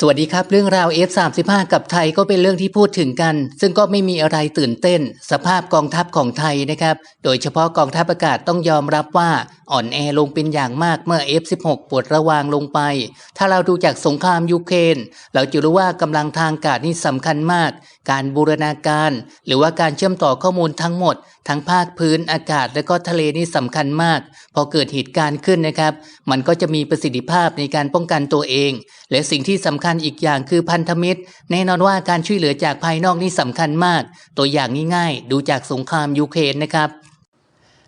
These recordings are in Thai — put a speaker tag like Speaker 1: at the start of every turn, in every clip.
Speaker 1: สวัสดีครับเรื่องราว F35 กับไทยก็เป็นเรื่องที่พูดถึงกัน ซึ่งก็ไม่มีอะไรตื่นเต้น สภาพกองทัพของไทยนะครับ โดยเฉพาะกองทัพอากาศต้องยอมรับว่าอ่อนแอลงเป็นอย่างมากเมื่อ F16 ปวดระวางลงไป ถ้าเราดูจากสงครามยูเครนเราจะรู้ว่ากำลังทางอากาศนี่สำคัญมาก การบูรณาการ หรือว่าการเชื่อมต่อข้อมูลทั้งหมด ทั้งภาคพื้นอากาศและก็ทะเลนี่สำคัญมาก พอเกิดเหตุการณ์ขึ้นนะครับ มันก็จะมีประสิทธิภาพในการป้องกันตัวเอง และสิ่งที่สำคัญอีกอย่างคือพันธมิตร แน่นอนว่าการช่วยเหลือจากภายนอกนี่สำคัญมาก ตัวอย่างง่ายๆ ดูจากสงครามยูเครนนะครับ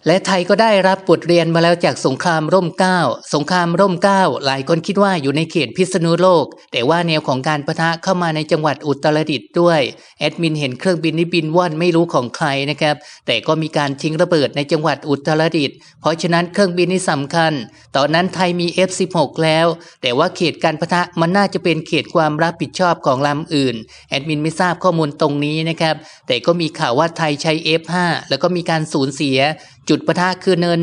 Speaker 1: และไทยก็ได้รับบทเรียนมาแล้วจากสงครามร่มเกล้าสงครามร่มเกล้าหลายคนคิดว่าอยู่ในเขตพิษณุโลก แต่ว่าแนวของการประทะเข้ามาในจังหวัดอุตรดิตถ์ด้วย แอดมินเห็นเครื่องบินนี่บินว่อนไม่รู้ของใครนะครับ แต่ก็มีการทิ้งระเบิดในจังหวัดอุตรดิตถ์ เพราะฉะนั้นเครื่องบินนี่สำคัญ ตอนนั้นไทยมี F16 แล้ว แต่ว่าเขตการประทะมันน่าจะเป็นเขตความรับผิดชอบของลำอื่น แอดมินไม่ทราบข้อมูลตรงนี้นะครับ แต่ก็มีข่าวว่าไทยใช้ F5 แล้วก็มีการสูญเสีย จุดปะทะคือเนิน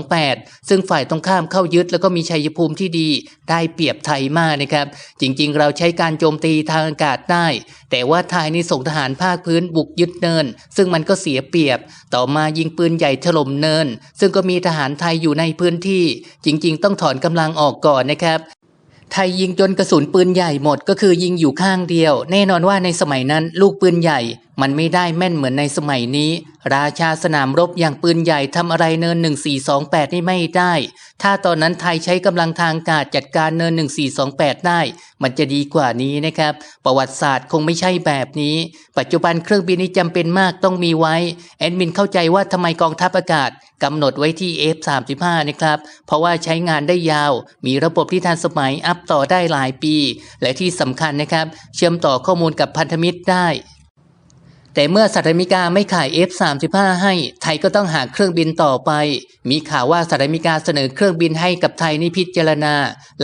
Speaker 1: 1428 ซึ่งฝ่ายตรงข้ามเข้ายึดแล้วก็มีชัยภูมิที่ดีได้เปรียบไทยมากนะครับ จริงๆ เราใช้การโจมตีทางอากาศได้ แต่ว่าไทยนี่ส่งทหารภาคพื้นบุกยึดเนิน ซึ่งมันก็เสียเปรียบ ต่อมายิงปืนใหญ่ถล่มเนิน ซึ่งก็มีทหารไทยอยู่ในพื้นที่ จริง ๆ ต้องถอนกำลังออกก่อนนะครับ ไทยยิงจนกระสุนปืนใหญ่หมดก็คือยิงอยู่ข้างเดียว แน่นอนว่าในสมัยนั้นลูกปืนใหญ่ มันไม่ได้แม่นเหมือนในสมัยนี้ ราชาสนามรบอย่างปืนใหญ่ทำอะไรเนิน 1428นี่ไม่ได้ ถ้าตอนนั้นไทยใช้กำลังทางอากาศจัดการเนิน 1428 ได้ มันจะดีกว่านี้นะครับ ประวัติศาสตร์คงไม่ใช่แบบนี้ ปัจจุบันเครื่องบินนี้จำเป็นมากต้องมีไว้แอดมินเข้าใจว่าทำไมกองทัพอากาศ กำหนดไว้ที่ F35 นะครับ เพราะว่าใช้งานได้ยาว มีระบบที่ทันสมัยอัพต่อได้หลายปี และที่สำคัญนะครับ เชื่อมต่อข้อมูลกับพันธมิตรได้ แต่เมื่อสหรัฐอเมริกาไม่ขาย F35 ให้ ไทยก็ต้องหาเครื่องบินต่อไป มีข่าวว่าสหรัฐอเมริกาเสนอเครื่องบินให้กับไทยนี่พิจารณา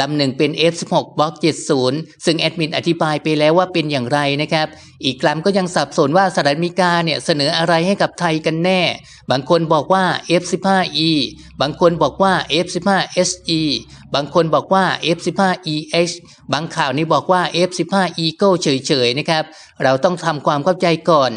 Speaker 1: ลำหนึ่งเป็น F16 Block 70 ซึ่งแอดมินอธิบายไปแล้วว่าเป็นอย่างไรนะครับ อีกลำก็ยังสับสนว่าสหรัฐอเมริกาเนี่ยเสนออะไรให้กับไทยกันแน่ บางคนบอกว่า F15E บางคนบอกว่า F15SE บางคนบอกว่า F15EH บางข่าวนี่บอกว่า F15 Eagle เฉยๆนะครับ เราต้องทำความเข้าใจก่อน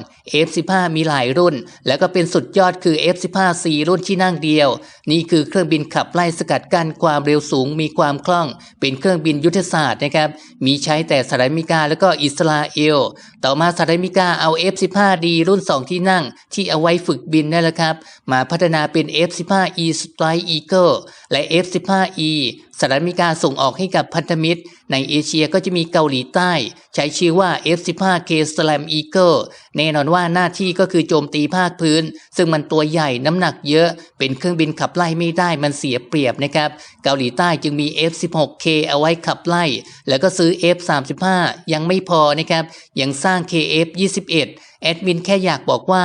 Speaker 1: F15 มีหลายรุ่น แล้วก็เป็นสุดยอดคือ F15C รุ่นที่นั่งเดียว นี่คือเครื่องบินขับไล่สกัดกั้นความเร็วสูงมีความคล่อง เป็นเครื่องบินยุทธศาสตร์นะครับ มีใช้แต่สหรัฐอเมริกาแล้วก็อิสราเอล ต่อมาสหรัฐอเมริกาเอา F15D รุ่น 2 ที่นั่ง ที่เอาไว้ฝึกบินนั่นแหละครับ มาพัฒนาเป็น F15E Strike Eagle และ F15E สหรัฐอเมริกาส่งออกให้กับพันธมิตร ในเอเชียก็จะมีเกาหลีใต้ ใช้ชื่อว่า F15K Slam Eagle แน่นอนว่าหน้าที่ก็คือโจมตีภาคพื้น ซึ่งมันตัวใหญ่น้ำหนักเยอะ เป็นเครื่องบินขับไล่ไม่ได้มันเสียเปรียบนะครับ เกาหลีใต้จึงมี F16K เอาไว้ขับไล่ แล้วก็ซื้อ F35 ยังไม่พอนะครับ ยังสร้าง KF21 แอดมินแค่อยากบอกว่า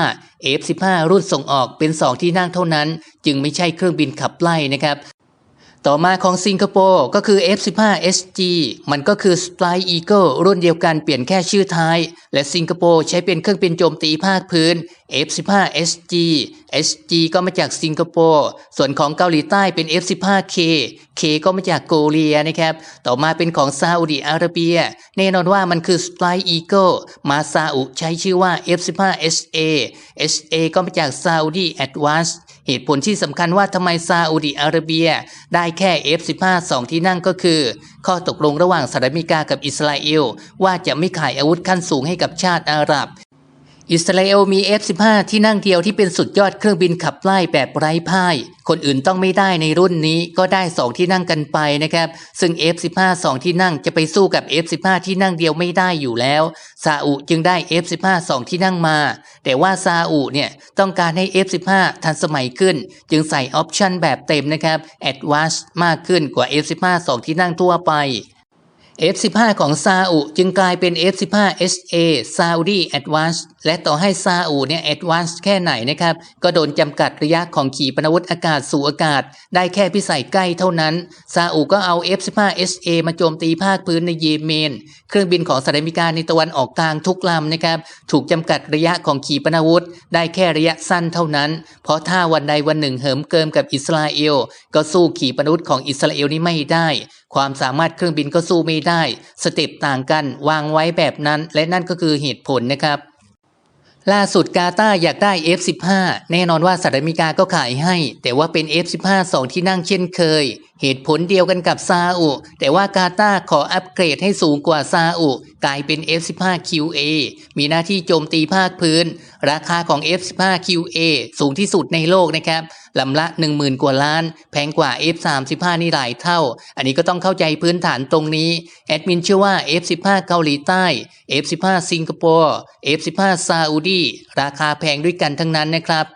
Speaker 1: F15 รุ่นส่งออกเป็น 2 ที่นั่งเท่านั้น จึงไม่ใช่เครื่องบินขับไล่นะครับ ต่อมาของสิงคโปร์ก็คือ F15SG มันก็คือ Strike Eagle รุ่นเดียวกันเปลี่ยนแค่ชื่อท้าย และสิงคโปร์ใช้เป็นเครื่องบินโจมตีภาคพื้น F15SG SG ก็มาจากสิงคโปร์ส่วนของเกาหลีใต้เป็น F15K K ก็มาจากโกเลียนะครับ ต่อมาเป็นของซาอุดิอาระเบีย แน่นอนว่ามันคือ Strike Eagle มาซาอุใช้ชื่อว่า F15SA SA ก็มาจาก Saudi Advance เหตุผลที่สำคัญว่าทำไมซาอุดิอาระเบียได้แค่ F15 2 ที่นั่งก็คือ ข้อตกลงระหว่างสหรัฐอเมริกากับอิสราเอล ว่าจะไม่ขายอาวุธขั้นสูงให้กับชาติอาหรับ อิสราเอลมี F15 ที่นั่งเดียวที่เป็นสุดยอดเครื่องบินขับไล่แบบไร้พ่าย คนอื่นต้องไม่ได้ในรุ่นนี้ก็ได้ 2 ที่นั่งกันไปนะครับ ซึ่ง F15 2 ที่นั่งจะไปสู้กับ F15 ที่นั่งเดียวไม่ได้อยู่แล้ว ซาอุจึงได้ F15 2 ที่นั่งมา แต่ว่าซาอุเนี่ยต้องการให้ F15 ทันสมัยขึ้น จึงใส่ออปชันแบบเต็มนะครับ Advanced มากขึ้นกว่า F15 2 ที่นั่งทั่วไป F15 ของซาอุจึงกลายเป็น F15 SA Saudi Advance และต่อให้ซาอุเนี่ย Advance แค่ไหนนะครับ ก็โดนจำกัดระยะของขีปนาวุธอากาศสู่อากาศ ได้แค่พิสัยใกล้เท่านั้น ซาอุก็เอา F15 SA มาโจมตีภาคพื้นในเยเมน เครื่องบินของสหรัฐอเมริกาในตะวันออกกลางทุกลำนะครับ ถูกจำกัดระยะของขีปนาวุธ ได้แค่ระยะสั้นเท่านั้น เพราะถ้าวันใดวันหนึ่งเหิมเกิมกับอิสราเอล ก็สู้ขีปนาวุธของอิสราเอลนี่ไม่ได้ ความสามารถเครื่องบินก็สู้ไม่ได้ สเต็ปต่างกันวางไว้แบบนั้น และนั่นก็คือเหตุผลนะครับ ล่าสุดกาตาอยากได้ F15 แน่นอนว่าสหรัฐอเมริกาก็ขายให้ แต่ว่าเป็น F15 2 ที่นั่งเช่นเคยเหตุผลเดียวกันกับซาอุ แต่ว่ากาตาร์ขออัปเกรดให้สูงกว่าซาอุ กลายเป็น F15 QA มีหน้าที่โจมตีภาคพื้น ราคาของ F15 QA สูงที่สุดในโลกนะครับลำละ 10,000 กว่าล้าน แพงกว่า F35 นี่หลายเท่า อันนี้ก็ต้องเข้าใจพื้นฐานตรงนี้ แอดมินเชื่อว่า F15 เกาหลีใต้ F15 สิงคโปร์ F15 ซาอุดีราคาแพงด้วยกันทั้งนั้นนะครับ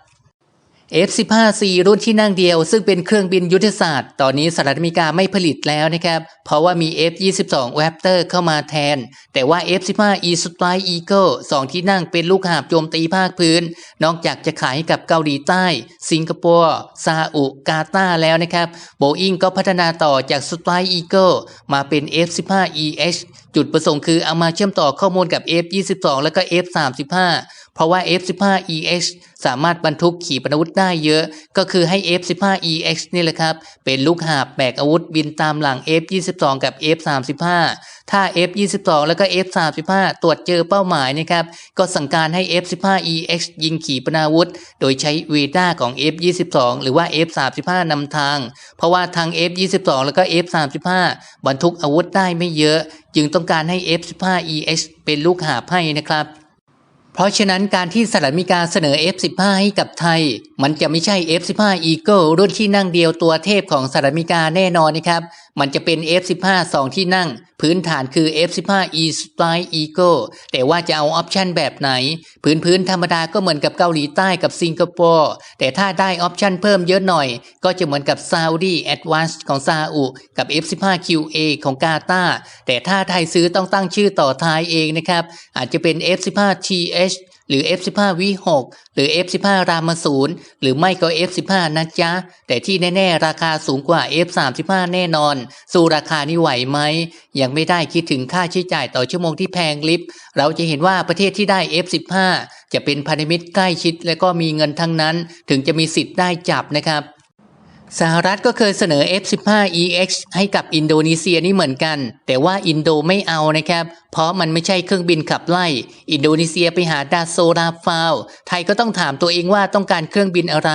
Speaker 1: F-15C รุ่นที่นั่งเดียว ซึ่งเป็นเครื่องบินยุทธศาสตร์ ตอนนี้สหรัฐอเมริกาไม่ผลิตแล้วนะครับ เพราะว่ามี F-22 Raptor เข้ามาแทน แต่ว่า F-15 E Strike Eagle 2ที่นั่งเป็นลูกหาบโจมตีภาคพื้น นอกจากจะขายกับเกาหลีใต้ สิงคโปร์ซาอุกาตาแล้วนะครับโบอิงก็พัฒนาต่อจาก Strike Eagle มาเป็น F-15 EH จุดประสงค์คือเอามาเชื่อมต่อข้อมูลกับ F-22 แล้วก็ F-35 เพราะว่า F15 EX สามารถบรรทุกขีปนาวุธได้เยอะ ก็คือให้ F15 EX นี่แหละครับ เป็นลูกหาบแบกอาวุธบินตามหลัง F22 กับ F35 ถ้า F22 แล้วก็ F35 ตรวจเจอเป้าหมายนะครับ ก็สั่งการให้ F15 EX ยิงขีปนาวุธ โดยใช้เวด้าของ F22 หรือว่า F35 นำทาง เพราะว่าทาง F22 แล้วก็ F35 บรรทุกอาวุธได้ไม่เยอะ จึงต้อง้องการให้ F15 EX เป็นลูกหาให้นะครับ เพราะฉะนั้นการที่สหรัฐอเมริกาเสนอ F15 ให้กับไทย มันจะไม่ใช่ F15 Eagle รุ่นที่นั่งเดียวตัวเทพของสหรัฐอเมริกาแน่นอนนะครับ มันจะเป็น F15 2 ที่นั่ง พื้นฐานคือ F15 E Strike Eagle แต่ว่าจะเอาออปชันแบบไหน พื้นพื้นธรรมดาก็เหมือนกับเกาหลีใต้กับสิงคโปร์แต่ถ้าได้ออปชันเพิ่มเยอะหน่อย ก็จะเหมือนกับ Saudi Advance ของซาอุกับ F15 QA ของกาตาร์แต่ถ้าไทยซื้อต้องตั้งชื่อต่อท้ายเองนะครับ อาจจะเป็น F15 TH หรือ F15 V6 หรือ F15 รามศูนย์หรือไม่ก็ F15 นะจ๊ะ แต่ที่แน่ๆ ราคาสูงกว่า F35 แน่นอน สู้ราคานี้ไหวไหม ยังไม่ได้คิดถึงค่าใช้จ่ายต่อชั่วโมงที่แพงลิฟต์เราจะเห็นว่าประเทศที่ได้ F15 จะเป็นพันธมิตรใกล้ชิดและก็มีเงินทั้งนั้น ถึงจะมีสิทธิ์ได้จับนะครับ สหรัฐก็เคยเสนอ F15 EX ให้กับอินโดนีเซียนี่เหมือนกัน แต่ว่าอินโดไม่เอานะครับ เพราะมันไม่ใช่เครื่องบินขับไล่ อินโดนีเซียไปหาดาโซราฟาวไทยก็ต้องถามตัวเองว่าต้องการเครื่องบินอะไร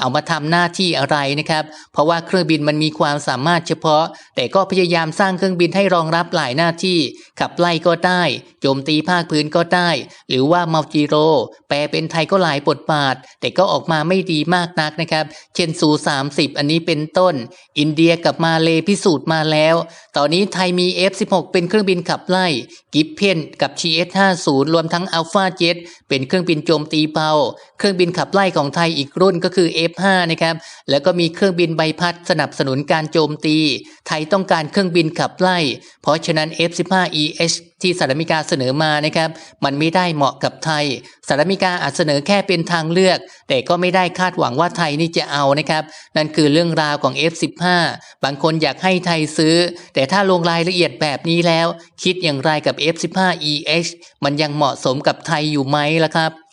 Speaker 1: เอามาทำหน้าที่อะไรนะครับ เพราะว่าเครื่องบินมันมีความสามารถเฉพาะ แต่ก็พยายามสร้างเครื่องบินให้รองรับหลายหน้าที่ ขับไล่ก็ได้โจมตีภาคพื้นก็ได้ หรือว่ามัลติโร แปลเป็นไทยก็หลายบทบาท แต่ก็ออกมาไม่ดีมากนักนะครับเช่นซู30อันนี้เป็นต้น อินเดียกับมาเลพิสูจน์มาแล้ว ตอนนี้ไทยมี F16 เป็นเครื่องบินขับไล่ กิฟเพนกับ GS50 รวมทั้ง Alpha Jet เป็นเครื่องบินโจมตีเบาเครื่องบินขับไล่ของไทยอีกรุ่นก็คือ F5 นะครับแล้วก็มีเครื่องบินใบพัดสนับสนุนการโจมตี ไทยต้องการเครื่องบินขับไล่ เพราะฉะนั้น F15EH ที่สหรัฐอเมริกาเสนอมานะครับ มันไม่ได้เหมาะกับไทยสหรัฐอเมริกาอาจเสนอแค่เป็นทางเลือก แต่ก็ไม่ได้คาดหวังว่าไทยนี่จะเอานะครับ นั่นคือเรื่องราวของ F15 บางคนอยากให้ไทยซื้อ แต่ถ้าลงรายละเอียดแบบนี้แล้ว คิดอย่างไรกับ F15EH มันยังเหมาะสมกับไทยอยู่ไหมล่ะครับ